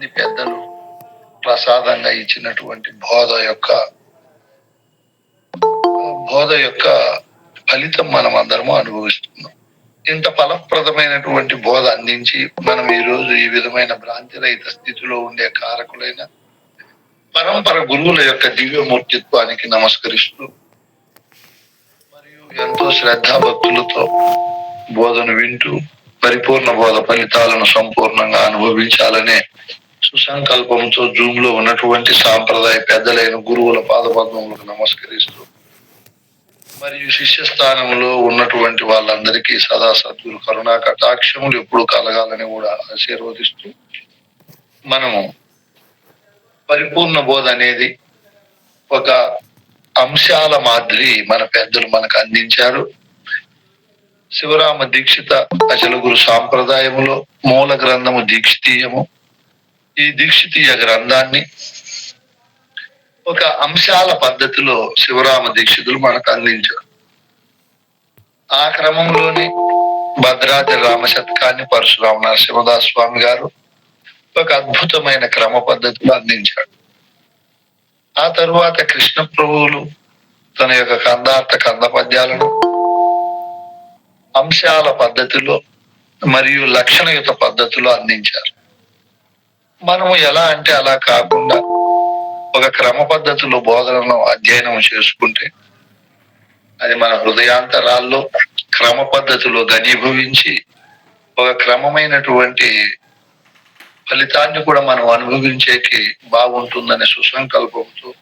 మంది పెద్దలు ప్రసాదంగా ఇచ్చినటువంటి బోధ యొక్క బోధ యొక్క ఫలితం మనం అందరము అనుభవిస్తున్నాం. ఇంత ఫలప్రదమైనటువంటి బోధ అందించి మనం ఈ రోజు ఈ విధమైన భ్రాంతి రహిత స్థితిలో ఉండే కారకులైన పరంపర గురువుల యొక్క దివ్యమూర్తిత్వానికి నమస్కరిస్తూ మరియు ఎంతో శ్రద్ధాభక్తులతో బోధను వింటూ పరిపూర్ణ బోధ ఫలితాలను సంపూర్ణంగా అనుభవించాలనే సుసంకల్పంతో జూమ్లో ఉన్నటువంటి సాంప్రదాయ పెద్దలైన గురువుల పాదపద్మములకు నమస్కరిస్తూ మరియు శిష్య స్థానంలో ఉన్నటువంటి వాళ్ళందరికీ సదా సద్గురు కరుణా కటాక్షములు ఎప్పుడు కలగాలని కూడా ఆశీర్వదిస్తూ మనము పరిపూర్ణ బోధ అనేది ఒక అంశాల మాదిరి మన పెద్దలు మనకు అందించారు. శివరామ దీక్షిత అచల గురు సాంప్రదాయములో మూల గ్రంథము దీక్షితీయము. ఈ దీక్షితీయ గ్రంథాన్ని ఒక అంశాల పద్ధతిలో శివరామ దీక్షితులు మనకు అందించారు. ఆ క్రమంలోనే భద్రాద్రి రామ శతకాన్ని పరశురామ నరసింహదాస్ స్వామి గారు ఒక అద్భుతమైన క్రమ పద్ధతిలో అందించాడు ఆ తరువాత కృష్ణ ప్రభువులు తన యొక్క కందార్థ కంద పద్యాలను అంశాల పద్ధతిలో మరియు లక్షణయుత పద్ధతిలో అందించారు. మనము ఎలా అంటే అలా కాకుండా ఒక క్రమ పద్ధతిలో బోధనను అధ్యయనం చేసుకుంటే అది మన హృదయాంతరాల్లో క్రమ పద్ధతిలో ఘనీభవించి ఒక క్రమమైనటువంటి ఫలితాన్ని కూడా మనం అనుభవించేకి బాగుంటుందనే సుసంకల్పంతో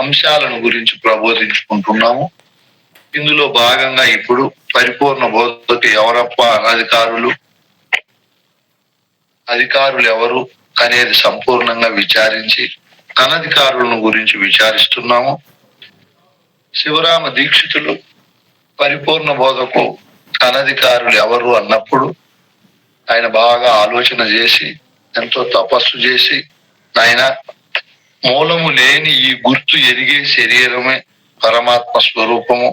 అంశాలను గురించి ప్రబోధించుకుంటున్నాము. ఇందులో భాగంగా ఇప్పుడు పరిపూర్ణ బోధకు ఎవరప్ప అనధికారులు? అధికారులు ఎవరు? అనేది సంపూర్ణంగా విచారించి అనధికారులను గురించి విచారిస్తున్నాము శివరామ దీక్షితులు పరిపూర్ణ బోధకు అనధికారులు ఎవరు అన్నప్పుడు ఆయన బాగా ఆలోచన చేసి ఎంతో తపస్సు చేసి ఆయన మూలము లేని ఈ గుర్తు ఎరిగే శరీరమే పరమాత్మ స్వరూపము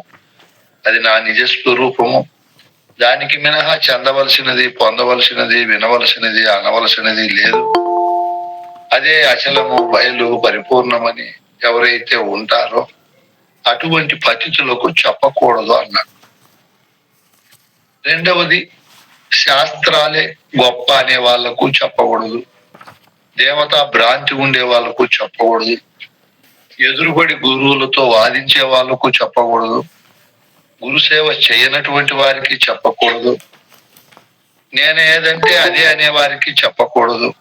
అది నా నిజ స్వరూపము దానికి మినహా చెందవలసినది పొందవలసినది వినవలసినది అనవలసినది లేదు అదే అచలము బయలు పరిపూర్ణమని ఎవరైతే ఉంటారో అటువంటి పతితులకు చెప్పకూడదు అన్నాడు. రెండవది శాస్త్రాలే గొప్ప అనే వాళ్ళకు చెప్పకూడదు. దేవతా భ్రాంతి ఉండే వాళ్ళకు చెప్పకూడదు. ఎదురుబడి గురువులతో వాదించే వాళ్ళకు చెప్పకూడదు. గురుసేవ చేయనటువంటి వారికి చెప్పకూడదు. నేను ఏదంటే అదే అనే వారికి చెప్పకూడదు.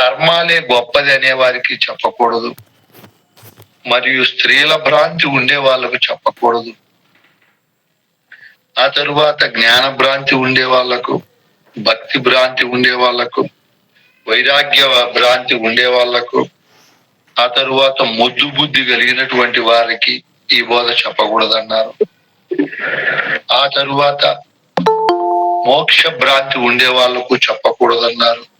కర్మాలే గొప్పది అనే వారికి చెప్పకూడదు. మరియు స్త్రీల భ్రాంతి ఉండే వాళ్ళకు చెప్పకూడదు. ఆ తరువాత జ్ఞాన భ్రాంతి ఉండే వాళ్ళకు భక్తి భ్రాంతి ఉండే వాళ్ళకు వైరాగ్య భ్రాంతి ఉండే వాళ్ళకు ఆ తరువాత ముద్దు బుద్ధి కలిగినటువంటి వారికి ఈ బోధ చెప్పకూడదన్నారు. ఆ తరువాత మోక్ష భ్రాంతి ఉండే వాళ్ళకు చెప్పకూడదన్నారు.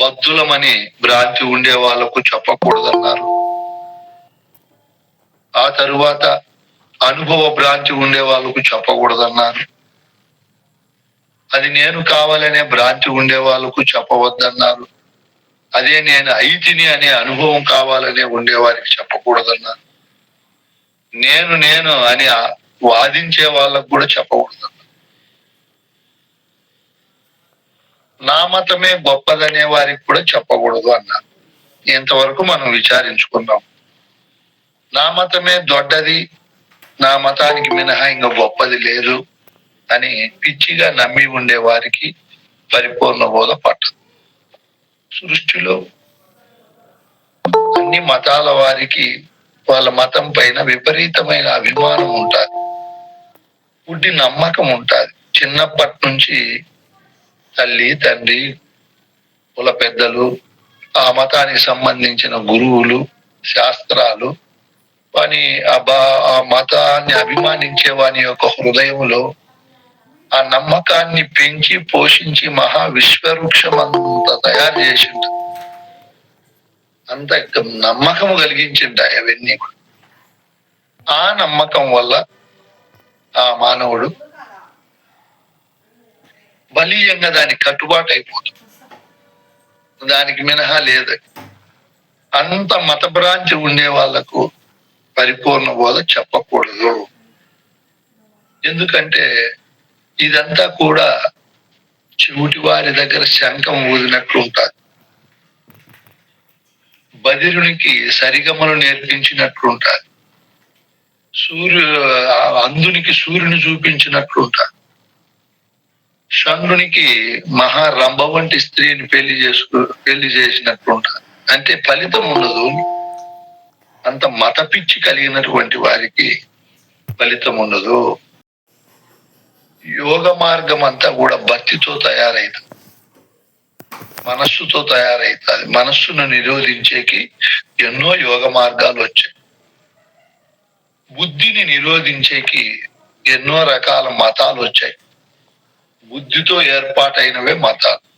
బద్దులమని భ్రాంతి ఉండే వాళ్ళకు చెప్పకూడదన్నారు. ఆ తరువాత అనుభవ భ్రాంతి ఉండే వాళ్ళకు చెప్పకూడదన్నారు. అది నేను కావాలనే భ్రాంతి ఉండే వాళ్ళకు చెప్పవద్దన్నారు. అదే నేను అయితిని అనే అనుభవం కావాలనే ఉండేవారికి చెప్పకూడదన్నారు. నేను నేను అని వాదించే వాళ్ళకు కూడా చెప్పకూడదు నా మతమే గొప్పదనే వారికి కూడా చెప్పకూడదు అన్నారు. ఇంతవరకు మనం విచారించుకున్నాం నా మతమే దొడ్డది నా మతానికి మినహా ఇంకా గొప్పది లేదు అని పిచ్చిగా నమ్మి ఉండే వారికి పరిపూర్ణ బోధ పట్టదు. సృష్టిలో అన్ని మతాల వారికి వాళ్ళ మతం పైన విపరీతమైన అభిమానం ఉంటుంది. పుట్టి నమ్మకం ఉంటుంది. చిన్నప్పటి నుంచి తల్లి తండ్రి కుల పెద్దలు ఆ మతానికి సంబంధించిన గురువులు శాస్త్రాలు వాని ఆ బా ఆ మతాన్ని అభిమానించే వాని యొక్క హృదయంలో ఆ నమ్మకాన్ని పెంచి పోషించి మహా విశ్వవృక్షం అంత తయారు చేసిండు. అంత నమ్మకము కలిగించింటాయి అవన్నీ ఆ నమ్మకం వల్ల ఆ మానవుడు బలీయంగా దానికి కట్టుబాటు అయిపోతుంది దానికి మినహా లేదు. అంత మత భ్రాంతి ఉండే వాళ్ళకు పరిపూర్ణ బోధ చెప్పకూడదు. ఎందుకంటే ఇదంతా కూడా చెవిటి వారి దగ్గర శంఖం ఊదినట్లు ఉంటుంది. బదిరునికి సరిగమలు నేర్పించినట్లు సూర్యు అందునికి సూర్యుని చూపించినట్లు ఉంటుంది మహారంభ వంటి స్త్రీని పెళ్ళి చేసుకు పెళ్ళి చేసినట్లుంట అంటే ఫలితం ఉండదు. అంత మత పిచ్చి కలిగినటువంటి వారికి ఫలితం ఉండదు. యోగ మార్గం అంతా కూడా భక్తితో తయారైతుంది. మనస్సుతో తయారైతుంది. మనస్సును నిరోధించేకి ఎన్నో యోగ మార్గాలు వచ్చాయి. బుద్ధిని నిరోధించేకి ఎన్నో రకాల మతాలు వచ్చాయి. బుద్ధితో ఏర్పాటైనవే మతాలు.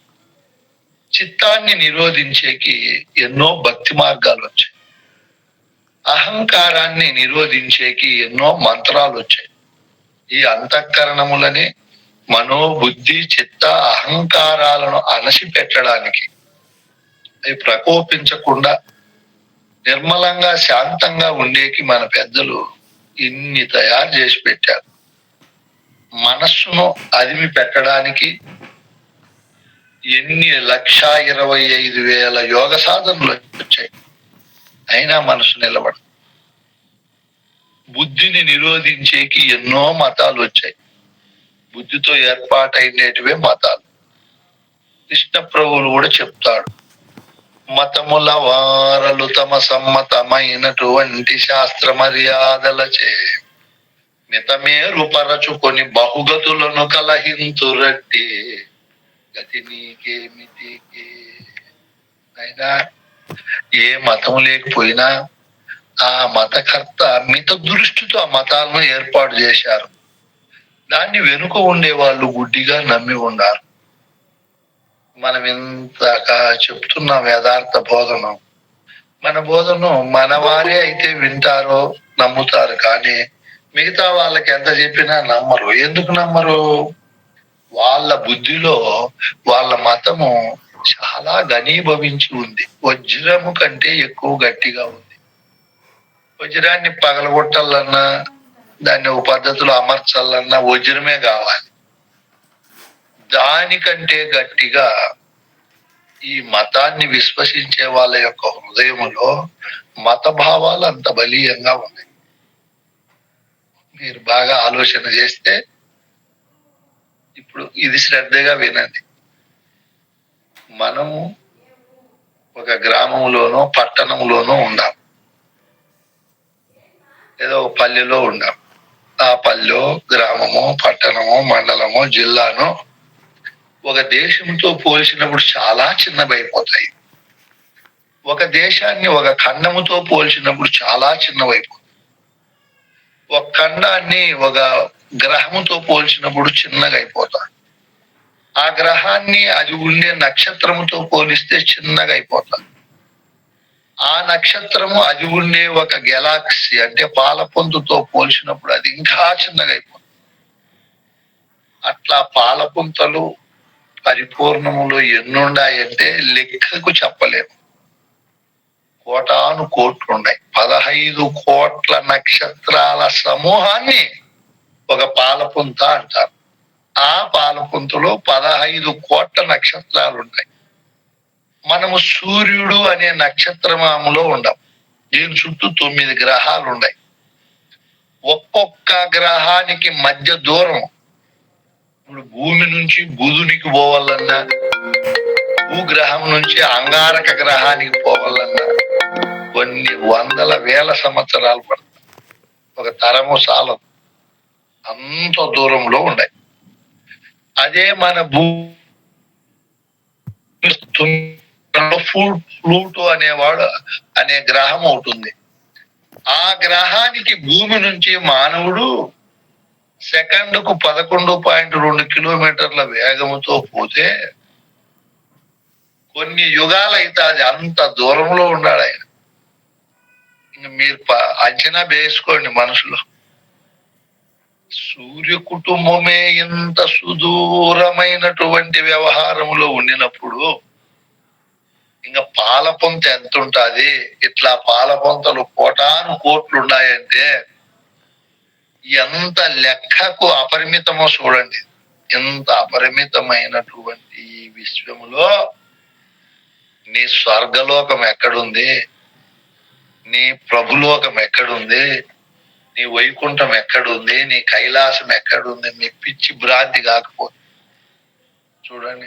చిత్తాన్ని నిరోధించేకి ఎన్నో భక్తి మార్గాలు వచ్చాయి. అహంకారాన్ని నిరోధించేకి ఎన్నో మంత్రాలు వచ్చాయి. ఈ అంతఃకరణములని మనోబుద్ధి చిత్త అహంకారాలను అణసి పెట్టడానికి అవి ప్రకోపించకుండా నిర్మలంగా శాంతంగా ఉండేకి మన పెద్దలు ఇన్ని తయారు చేసి పెట్టారు. మనస్సును అదిమి పెట్టడానికి ఎన్ని లక్ష ఇరవై ఐదు వేల యోగ సాధనలు వచ్చాయి. అయినా మనసు నిలబడదు. బుద్ధిని నిరోధించేకి ఎన్నో మతాలు వచ్చాయి. బుద్ధితో ఏర్పాటైనటివే మతాలు. కృష్ణ ప్రభువులు కూడా చెప్తాడు. మతముల వారలు తమ సమ్మతమైనటువంటి శాస్త్ర మర్యాదలచే మితమేరు పరచుకొని బహుగతులను కలహింతురట్టి గతి నీకేమిటికి? అయినా ఏ మతం లేకపోయినా ఆ మతకర్త మిత దృష్టితో ఆ మతాలను ఏర్పాటు చేశారు. దాన్ని వెనుక ఉండే వాళ్ళు గుడ్డిగా నమ్మి ఉన్నారు. మనం ఇంత చెప్తున్నాం యథార్థ బోధనం. మన బోధను మన వారే అయితే వింటారో నమ్ముతారు కానీ మిగతా వాళ్ళకి ఎంత చెప్పినా నమ్మరు. ఎందుకు నమ్మరు? వాళ్ళ బుద్ధిలో వాళ్ళ మతము చాలా ఘనీభవించి ఉంది. వజ్రము కంటే ఎక్కువ గట్టిగా ఉంది. వజ్రాన్ని పగలగొట్టాలన్నా దాన్ని ఒక పద్ధతిలో అమర్చాలన్నా వజ్రమే కావాలి. దానికంటే గట్టిగా ఈ మతాన్ని విశ్వసించే వాళ్ళ యొక్క హృదయములో మత భావాలు అంత బలీయంగా ఉన్నాయి. మీరు బాగా ఆలోచన చేస్తే ఇప్పుడు ఇది శ్రద్ధగా వినండి. మనము ఒక గ్రామంలోనో పట్టణంలోనో ఉన్నాం ఏదో ఒక పల్లెలో ఉన్నాం ఆ పల్లె గ్రామము పట్టణము మండలము జిల్లాను ఒక దేశంతో పోల్చినప్పుడు చాలా చిన్నవైపోతాయి. ఒక దేశాన్ని ఒక ఖండముతో పోల్చినప్పుడు చాలా చిన్నవైపోతాయి. ఒక ఖండాన్ని ఒక గ్రహముతో పోల్చినప్పుడు చిన్నగా అయిపోతాం ఆ గ్రహాన్ని అది ఉండే నక్షత్రముతో పోలిస్తే చిన్నగా అయిపోతాం ఆ నక్షత్రము అది ఉండే ఒక గెలాక్సీ అంటే పాలపుంతుతో పోల్చినప్పుడు అది ఇంకా చిన్నగా అయిపోతుంది అట్లా పాలపుంతలు పరిపూర్ణములో ఎన్నుండాయంటే లెక్కకు చెప్పలేము. కోటాను కోట్లు ఉన్నాయి. పదహైదు కోట్ల నక్షత్రాల సమూహాన్ని ఒక పాలపుంత అంటారు. ఆ పాలపుంతలో పదహైదు కోట్ల నక్షత్రాలు ఉన్నాయి. మనము సూర్యుడు అనే నక్షత్రమాములో ఉండం. దీని చుట్టూ తొమ్మిది గ్రహాలు ఉన్నాయి. ఒక్కొక్క గ్రహానికి మధ్య దూరం. ఇప్పుడు భూమి నుంచి బుధునికి పోవాలన్నా భూగ్రహం నుంచి అంగారక గ్రహానికి పోవాలన్నా కొన్ని వందల వేల సంవత్సరాలు పడతాయి ఒక తరము సాలం అంత దూరంలో ఉన్నాయి అదే మన భూ ప్లూటో అనేవాడు అనే గ్రహం అవుతుంది ఆ గ్రహానికి భూమి నుంచి మానవుడు సెకండ్కు పదకొండు పాయింట్ రెండు కిలోమీటర్ల వేగముతో పోతే కొన్ని యుగాలు అయితే అది అంత దూరంలో ఉన్నాడు ఆయన. మీరు అంచనా వేసుకోండి మనసులో. సూర్య కుటుంబమే ఇంత సుదూరమైనటువంటి వ్యవహారంలో ఉండినప్పుడు ఇంకా పాలపొంత ఎంత ఉంటుంది ఇట్లా పాలపొంతలు కోటాను కోట్లు ఉన్నాయంటే ఎంత లెక్కకు అపరిమితమో చూడండి. ఎంత అపరిమితమైనటువంటి ఈ విశ్వములో నీ స్వర్గలోకం ఎక్కడుంది? నీ ప్రభులోకం ఎక్కడుంది? నీ వైకుంఠం ఎక్కడుంది? నీ కైలాసం ఎక్కడుంది? మీ పిచ్చి భ్రాంతి కాకపోతే. చూడండి.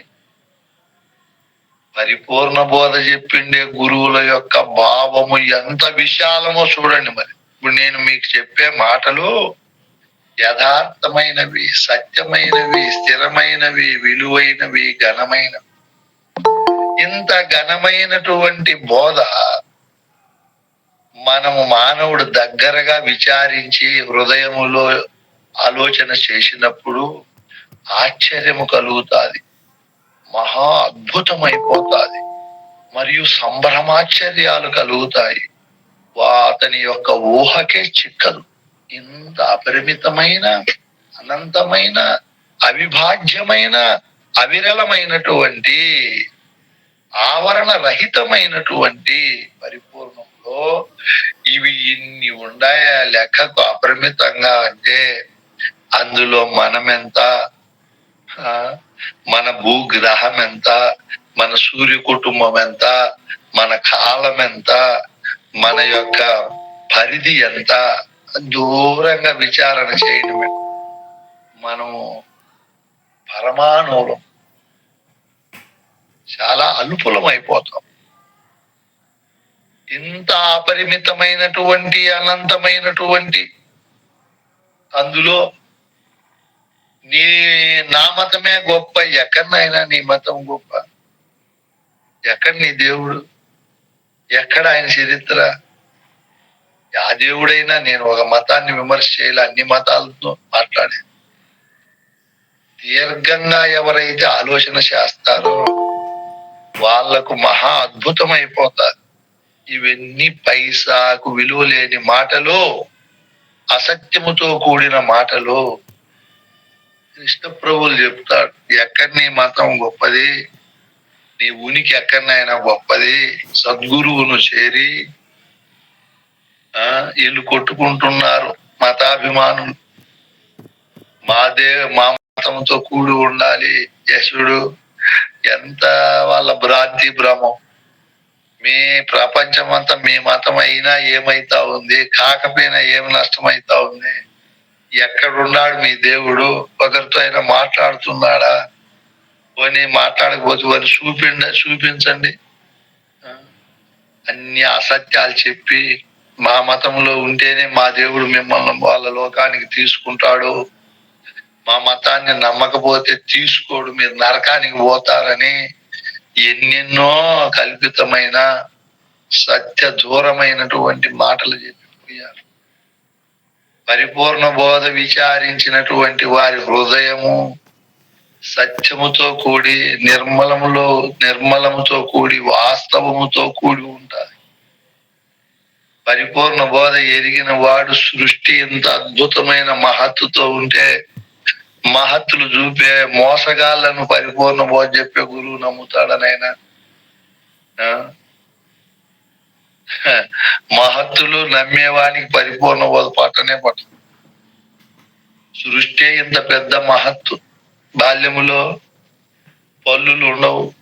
పరిపూర్ణ బోధ చెప్పిండే గురువుల యొక్క భావము ఎంత విశాలమో చూడండి మరి. ఇప్పుడు నేను మీకు చెప్పే మాటలు యథార్థమైనవి సత్యమైనవి స్థిరమైనవి విలువైనవి ఘనమైనవి. ఇంత ఘనమైనటువంటి బోధ మనము మానవుడు దగ్గరగా విచారించి హృదయములో ఆలోచన చేసినప్పుడు ఆశ్చర్యము కలుగుతాది. మహా అద్భుతమైపోతాది. మరియు సంభ్రమాశ్చర్యాలు కలుగుతాయి. అతని యొక్క ఊహకే చిక్కదు. ఇంత అపరిమితమైన అనంతమైన అవిభాజ్యమైన అవిరళమైనటువంటి ఆవరణ రహితమైనటువంటి పరిపూర్ణంలో ఇవి ఇన్ని ఉండాయా లెక్కకు అపరిమితంగా అంటే అందులో మనమెంత? ఆ, మన భూగ్రహం ఎంత మన సూర్య కుటుంబం ఎంత మన కాలం ఎంత మన యొక్క పరిధి ఎంత? దూరంగా విచారణ చేయడమే. మనము పరమాణువులం. చాలా అల్పులం అయిపోతాం ఇంత అపరిమితమైనటువంటి అనంతమైనటువంటి అందులో నీ నా మతమే గొప్ప ఎక్కడనైనా నీ మతం గొప్ప. ఎక్కడ నీ దేవుడు? ఎక్కడ ఆయన చరిత్ర? ఆ దేవుడైనా నేను ఒక మతాన్ని విమర్శ చేయాలి అన్ని మతాలతో మాట్లాడే దీర్ఘంగా ఎవరైతే ఆలోచన చేస్తారో వాళ్ళకు మహా అద్భుతం అయిపోతారు ఇవన్నీ పైసాకు విలువ లేని మాటలు అసత్యముతో కూడిన మాటలు. కృష్ణ ప్రభువులు చెప్తాడు ఎక్కడ నీ మతం గొప్పది? నీ ఉనికి ఎక్కడనైనా గొప్పది? సద్గురువును చేరి ఆ వీళ్ళు కొట్టుకుంటున్నారు మతాభిమానులు. మా దేవ మా మతంతో కూడి ఉండాలి యశుడు. ఎంత వాళ్ళ భ్రాంతి భ్రమం. మీ ప్రపంచం అంతా మీ మతం అయినా ఏమైతా ఉంది? కాకపోయినా ఏం నష్టమైతా ఉంది? ఎక్కడున్నాడు మీ దేవుడు? ఒకరితో అయినా మాట్లాడుతున్నాడా? పోనీ మాట్లాడకపోతే వారు చూపిండ చూపించండి. అన్ని అసత్యాలు చెప్పి మా మతంలో ఉంటేనే మా దేవుడు మిమ్మల్ని వాళ్ళ లోకానికి తీసుకుంటాడు. మా మతాన్ని నమ్మకపోతే తీసుకోడు మీరు నరకానికి పోతారని ఎన్నెన్నో కల్పితమైన సత్య దూరమైనటువంటి మాటలు చెప్పిపోయారు పరిపూర్ణ బోధ విచారించినటువంటి వారి హృదయము సత్యముతో కూడి నిర్మలములో నిర్మలముతో కూడి వాస్తవముతో కూడి ఉంటారు పరిపూర్ణ బోధ ఎరిగిన వాడు సృష్టి ఇంత అద్భుతమైన మహత్తుతో ఉంటే మహత్తులు చూపే మోసగాళ్ళను పరిపూర్ణ బోధ చెప్పే గురువు నమ్ముతాడనైనా మహత్తులు నమ్మేవానికి పరిపూర్ణ బోధ పట్టనే పట్ట సృష్టి ఇంత పెద్ద మహత్తు. బాల్యములో పళ్ళులు ఉండవు.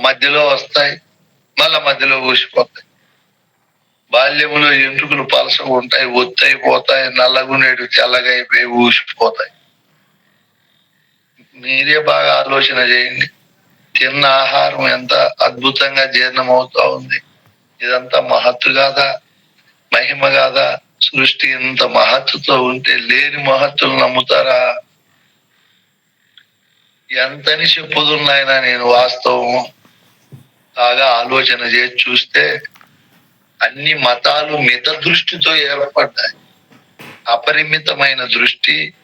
మధ్యలో వస్తాయి. మళ్ళా మధ్యలో ఊసిపోతాయి. బాల్యములో ఎంట్రుకలు పలసగా ఉంటాయి? ఒత్తైపోతాయి నల్లగునేడు తెల్లగైపోయి ఊసిపోతాయి. మీరే బాగా ఆలోచన చేయండి. తిన్న ఆహారం ఎంత అద్భుతంగా జీర్ణమవుతా ఉంది? ఇదంతా మహత్తు కాదా మహిమ కాదా సృష్టి ఇంత మహత్తుతో ఉంటే లేని మహత్తులు నమ్ముతారా? ఎంతని చెప్పుదున్నాయినా నేను వాస్తవం బాగా ఆలోచన చేసి చూస్తే అన్ని మతాలు మిత దృష్టితో ఏర్పడ్డాయి. అపరిమితమైన దృష్టి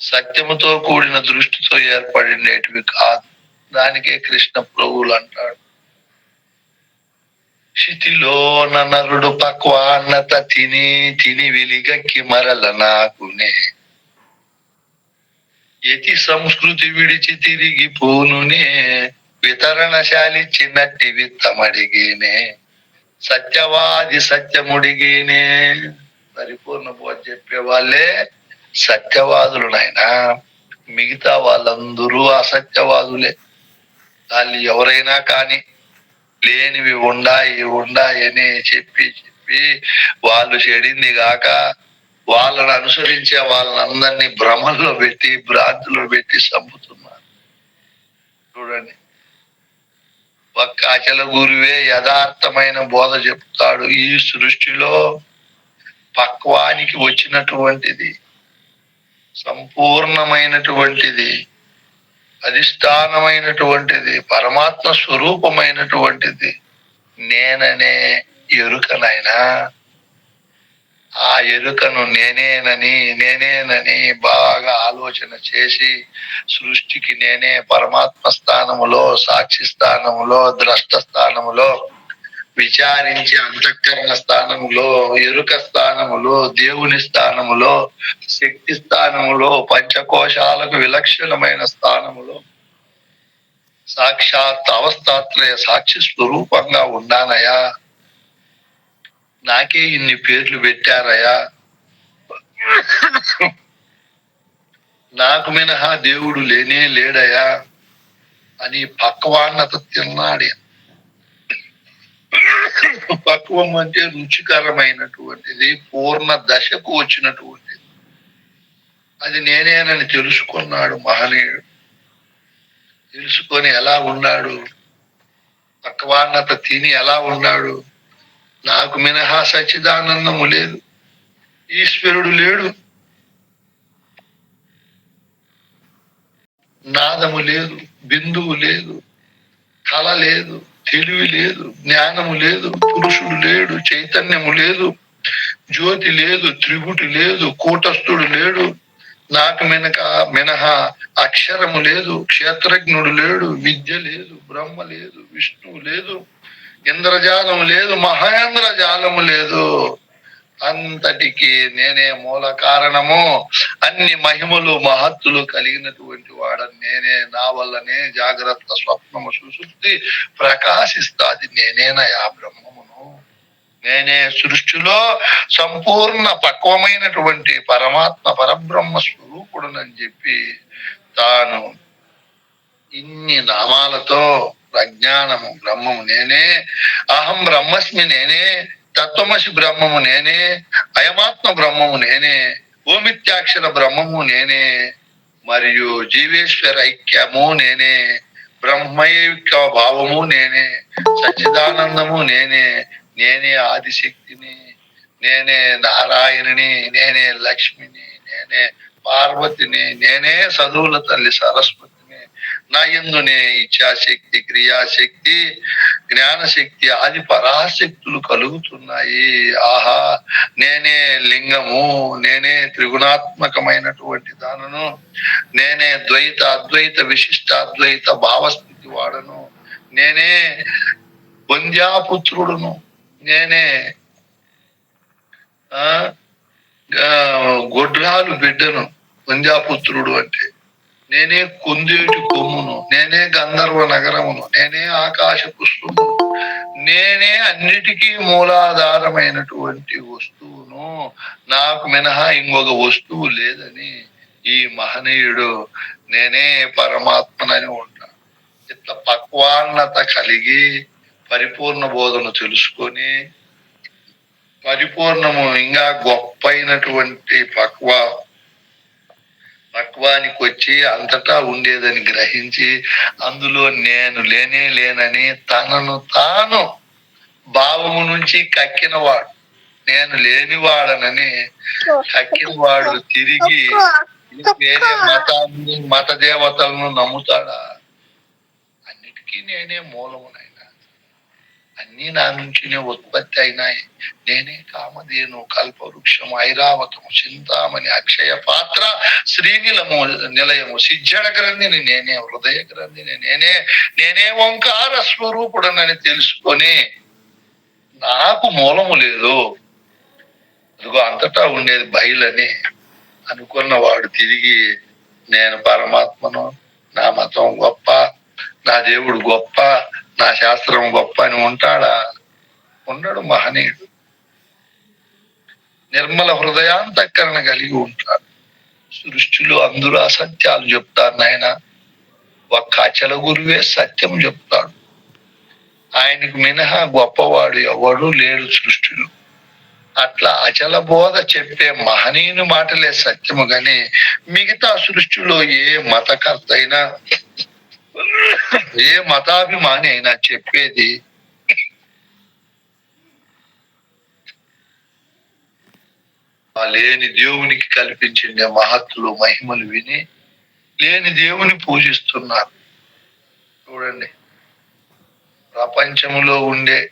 సత్యముతో కూడిన దృష్టితో ఏర్పడినటివి కాదు. దానికే కృష్ణ ప్రభువులు అంటాడు. క్షితిలో నరుడు పక్వాన్నత తిని తిని వెలిగక్కి మరల నాకునే. యతి సంస్కృతి విడిచి తిరిగి పోనునే. వితరణశాలి చిన్నట్టి విత్తమడిగినే. సత్యవాది సత్యముడిగినే. పరిపూర్ణ బోధ చెప్పే వాళ్ళే సత్యవాదులు నాయన. మిగతా వాళ్ళందరూ అసత్యవాదులే. వాళ్ళు ఎవరైనా కానీ లేనివి ఉండాయి ఉండాయని చెప్పి చెప్పి వాళ్ళు చెడింది కాక వాళ్ళని అనుసరించే వాళ్ళని అందరినీ భ్రమల్లో పెట్టి భ్రాంతిలో పెట్టి చంపుతున్నారు. చూడండి. ఒక్క అచల గురువే యథార్థమైన బోధ చెప్తాడు. ఈ సృష్టిలో పక్వానికి వచ్చినటువంటిది సంపూర్ణమైనటువంటిది అధిష్టానమైనటువంటిది పరమాత్మ స్వరూపమైనటువంటిది నేననే ఎరుకనైనా ఆ ఎరుకను నేనేనని నేనేనని బాగా ఆలోచన చేసి సృష్టికి నేనే పరమాత్మ స్థానములో సాక్షి స్థానములో ద్రష్ట స్థానములో విచారించి అంతఃకరణ స్థానములో ఎరుక స్థానములో దేవుని స్థానములో శక్తి స్థానములో పంచకోశాలకు విలక్షణమైన స్థానములో సాక్షాత్ అవస్థాత్రయ సాక్షి స్వరూపంగా ఉన్నానయా? నాకే ఇన్ని పేర్లు పెట్టారయా నాకు మినహా దేవుడు లేనే లేడయా అని పక్వాన్నత తిన్నాడు. పక్వం అంటే రుచికరమైనటువంటిది పూర్ణ దశకు వచ్చినటువంటిది. అది నేనేనని తెలుసుకున్నాడు మహనీయుడు. తెలుసుకొని ఎలా ఉన్నాడు? పక్వాన్నత తిని ఎలా ఉన్నాడు? నాకు మినహా సచ్చిదానందము లేదు. ఈశ్వరుడు లేడు. నాదము లేదు బిందువు లేదు కళ లేదు తెలివి లేదు జ్ఞానము లేదు పురుషుడు లేడు చైతన్యము లేదు జ్యోతి లేదు త్రిగుటి లేదు కూటస్థుడు లేడు నాకు మినక మినహా అక్షరము లేదు క్షేత్రజ్ఞుడు లేడు విద్య లేదు బ్రహ్మ లేదు విష్ణువు లేదు. ఇంద్రజాలం లేదు మహేంద్రజాలము లేదు. అంతటికి నేనే మూల కారణము. అన్ని మహిమలు మహత్తులు కలిగినటువంటి వాడని నేనే. నా వల్లనే జాగ్రత్త స్వప్నము సుశుద్ధి ప్రకాశిస్తాది. నేనేనయా బ్రహ్మమును. నేనే సృష్టిలో సంపూర్ణ పక్వమైనటువంటి పరమాత్మ పరబ్రహ్మ స్వరూపుడునని చెప్పి తాను ఇన్ని నామాలతో ప్రజ్ఞానము బ్రహ్మము నేనే అహం బ్రహ్మస్మి నేనే తత్వమసి బ్రహ్మము నేనే అయమాత్మ బ్రహ్మము నేనే భూమిత్యాక్షర బ్రహ్మము నేనే మరియు జీవేశ్వర ఐక్యము నేనే బ్రహ్మైక్య భావము నేనే సచ్చిదానందము నేనే నేనే ఆదిశక్తిని నేనే నారాయణుని నేనే లక్ష్మిని నేనే పార్వతిని నేనే చదువుల తల్లి సరస్వతి నా ఎందునే ఇచ్ఛాశక్తి క్రియాశక్తి జ్ఞానశక్తి ఆది పరాశక్తులు కలుగుతున్నాయి. ఆహా నేనే లింగము నేనే త్రిగుణాత్మకమైనటువంటి దానను నేనే ద్వైత అద్వైత విశిష్ట అద్వైత భావస్థితి వాడను నేనే వంద్యాపుత్రుడును నేనే ఆ ఆ, గొడ్రాలు బిడ్డను వంద్యాపుత్రుడు అంటే. నేనే కుందేటి కొమ్మును నేనే గంధర్వ నగరమును నేనే ఆకాశ పుష్పము నేనే అన్నిటికీ మూలాధారమైనటువంటి వస్తువును. నాకు మినహా ఇంకొక వస్తువు లేదని ఈ మహనీయుడు నేనే పరమాత్మనని ఉంటాను. ఇట్లా పక్వాన్నత కలిగి పరిపూర్ణ బోధను తెలుసుకొని పరిపూర్ణము ఇంకా గొప్పైనటువంటి పక్వ పక్వానికి వచ్చి అంతటా ఉండేదని గ్రహించి అందులో నేను లేనే లేనని తనను తాను భావము నుంచి కక్కినవాడు. నేను లేనివాడనని కక్కినవాడు తిరిగి వేరే మతాన్ని మత దేవతలను నమ్ముతాడా? అన్నిటికీ నేనే మూలమునై అన్ని నా నుంచినే ఉత్పత్తి అయినాయి. నేనే కామధేను కల్పవృక్షము ఐరావతము చింతామణి అక్షయ పాత్ర శ్రీనిలము నిలయము సిజ్జడ గ్రంథిని నేనే హృదయ గ్రంథిని నేనే నేనే ఓంకార స్వరూపుడనని తెలుసుకొని నాకు మూలము లేదు. అదిగో అంతటా ఉండేది బయలని అనుకున్న వాడు తిరిగి నేను పరమాత్మను నా మతం గొప్ప నా దేవుడు గొప్ప నా శాస్త్రం గొప్ప అని ఉంటాడా? ఉండడు మహనీయుడు. నిర్మల హృదయాంతకరణ కలిగి ఉంటాడు. సృష్టిలో అందరూ అసత్యాలు చెప్తారు నాయన. ఒక్క అచల గురువే సత్యం చెప్తాడు. ఆయనకు మినహా గొప్పవాడు ఎవడు లేడు సృష్టిలో. అట్లా అచల బోధ చెప్పే మహనీయుని మాటలే సత్యము గాని మిగతా సృష్టిలో ఏ మతకర్త అయినా ఏ మతాభిమాని అయినా చెప్పేది లేని దేవునికి కల్పించిన మహత్తులు మహిమలు విని లేని దేవుని పూజిస్తున్నారు. చూడండి. ప్రపంచంలో ఉండే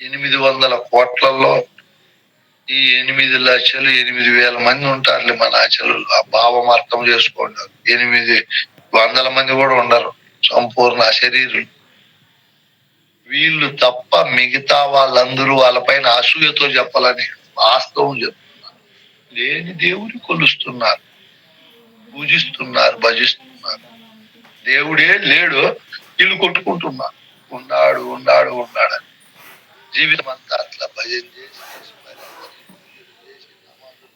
ఎనిమిది వందల కోట్లలో ఈ ఎనిమిది లక్షలు ఎనిమిది వేల మంది ఉంటారులే మన ఆచలు ఆ భావం అర్థం చేసుకోండి. ఎనిమిది వందల మంది కూడా ఉండరు. సంపూర్ణ శరీరం వీళ్ళు తప్ప మిగతా వాళ్ళందరూ వాళ్ళపైన అసూయతో చెప్పాలని వాస్తవం చెప్తున్నారు. లేని దేవుని కొలుస్తున్నారు. పూజిస్తున్నారు భజిస్తున్నారు. దేవుడే లేడు వీళ్ళు కొట్టుకుంటున్నారు ఉన్నాడు ఉన్నాడు ఉన్నాడు. జీవితం అంతా అట్లా భజన చేసి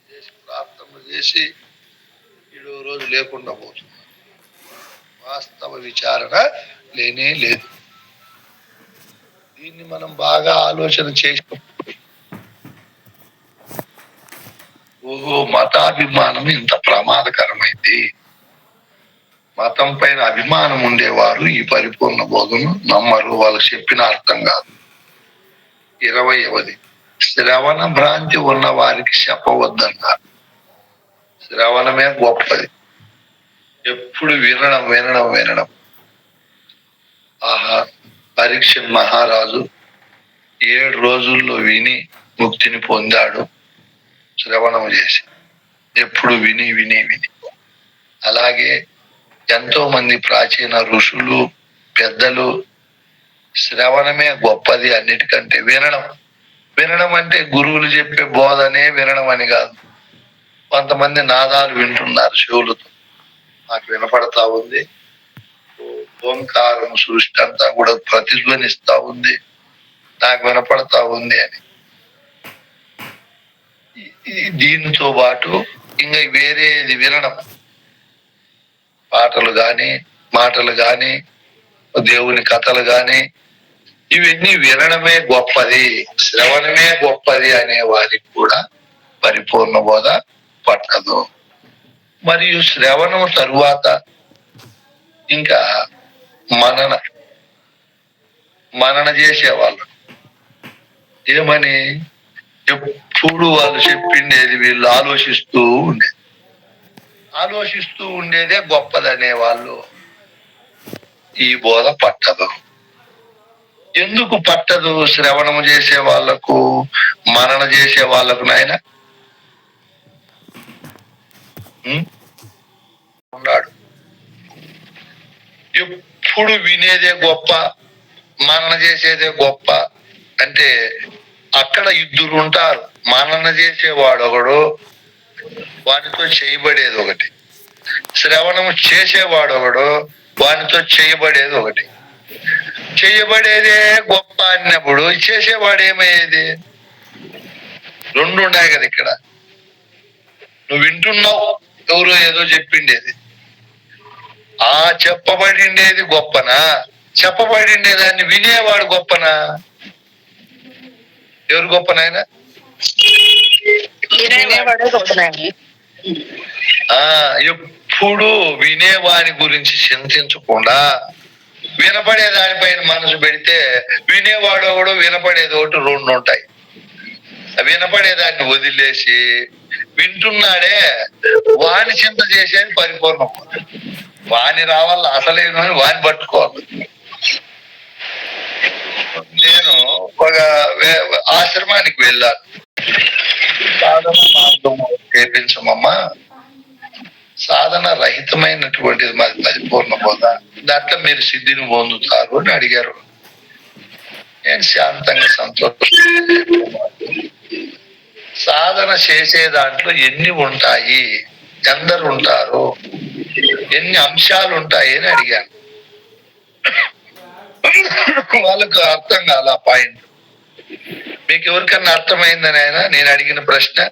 చేసి, ప్రార్థనలు చేసి ఏడో రోజు లేకుండా పోతున్నారు వాస్తవ విచారణ లేనే లేదు. దీన్ని మనం బాగా ఆలోచన చేసి ఓహో మతాభిమానం ఇంత ప్రమాదకరమైంది. మతం పైన అభిమానం ఉండేవారు ఈ పరిపూర్ణ బోధను నమ్మరు వాళ్ళు చెప్పిన అర్థం కాదు. ఇరవైవది శ్రవణ భ్రాంతి ఉన్న వారికి చెప్పవద్దన్నారు శ్రవణమే గొప్పది. ఎప్పుడు వినడం వినడం వినడం. ఆహా పరీక్ష మహారాజు ఏడు రోజుల్లో విని ముక్తిని పొందాడు. శ్రవణం చేసి ఎప్పుడు విని విని విని. అలాగే ఎంతో మంది ప్రాచీన ఋషులు పెద్దలు శ్రవణమే గొప్పది అన్నిటికంటే వినడం. వినడం అంటే గురువులు చెప్పే బోధనే వినడం అని కాదు. కొంతమంది నాదాలు వింటున్నారు శివులతో. నాకు వినపడతా ఉంది. ఓంకారం సృష్టి అంతా కూడా ప్రతిధ్వనిస్తా ఉంది. నాకు వినపడతా ఉంది అని. దీనితో పాటు ఇంకా వేరేది వినడం. పాటలు గాని మాటలు గాని దేవుని కథలు గాని ఇవన్నీ వినడమే గొప్పది శ్రవణమే గొప్పది అనే వారికి కూడా పరిపూర్ణ బోధ పట్టదు. మరియు శ్రవణం తరువాత ఇంకా మనన మనన చేసేవాళ్ళు. ఏమని? ఎప్పుడు వాళ్ళు చెప్పిండేది వీళ్ళు ఆలోచిస్తూ ఉండేది. ఆలోచిస్తూ ఉండేదే గొప్పదనే వాళ్ళు ఈ బోధ పట్టదు. ఎందుకు పట్టదు శ్రవణం చేసే వాళ్ళకు మరణ చేసే వాళ్ళకు నాయన? ఉన్నాడు. ఎప్పుడు వినేదే గొప్ప మనన చేసేదే గొప్ప. అంటే అక్కడ ఇద్దరు ఉంటారు. మనన చేసేవాడు ఒకడు వానితో చేయబడేది ఒకటి. శ్రవణం చేసేవాడు ఒకడు వానితో చేయబడేది ఒకటి. చేయబడేదే గొప్ప అన్నప్పుడు చేసేవాడు ఏమయ్యేది? రెండు ఉన్నాయి కదా ఇక్కడ. నువ్వు వింటున్నావు? ఎవరో ఏదో చెప్పిండేది. ఆ చెప్పబడిండేది గొప్పనా? చెప్పబడిండే దాన్ని వినేవాడు గొప్పనా? ఎవరు గొప్పనాయన గొప్పనండి ఆ ఎప్పుడు వినేవాని గురించి చింతించకుండా వినపడే దానిపైన మనసు పెడితే వినేవాడు ఒకడు వినపడేది ఒకటి రెండు ఉంటాయి. ఆ వినపడేదాన్ని వదిలేసి వింటున్నాడే. వాణి చింత చేసేది పరిపూర్ణం. వాని రావాలి? అసలేను వాని పట్టుకోవాలి. నేను ఒక ఆశ్రమానికి వెళ్ళాను సాధన మార్గం చేపించమమ్మా. సాధన రహితమైనటువంటిది మాది పరిపూర్ణ బోధ దాంట్లో మీరు సిద్ధిని పొందుతారు అని అడిగారు. నేను శాంతంగా సంతోషం సాధన చేసే దాంట్లో ఎన్ని ఉంటాయి? ఎందరు ఉంటారు ఎన్ని అంశాలు ఉంటాయి అని అడిగాను. వాళ్ళకు అర్థం కాల ఆ పాయింట్. మీకు ఎవరికన్నా అర్థమైందని ఆయన? నేను అడిగిన ప్రశ్న.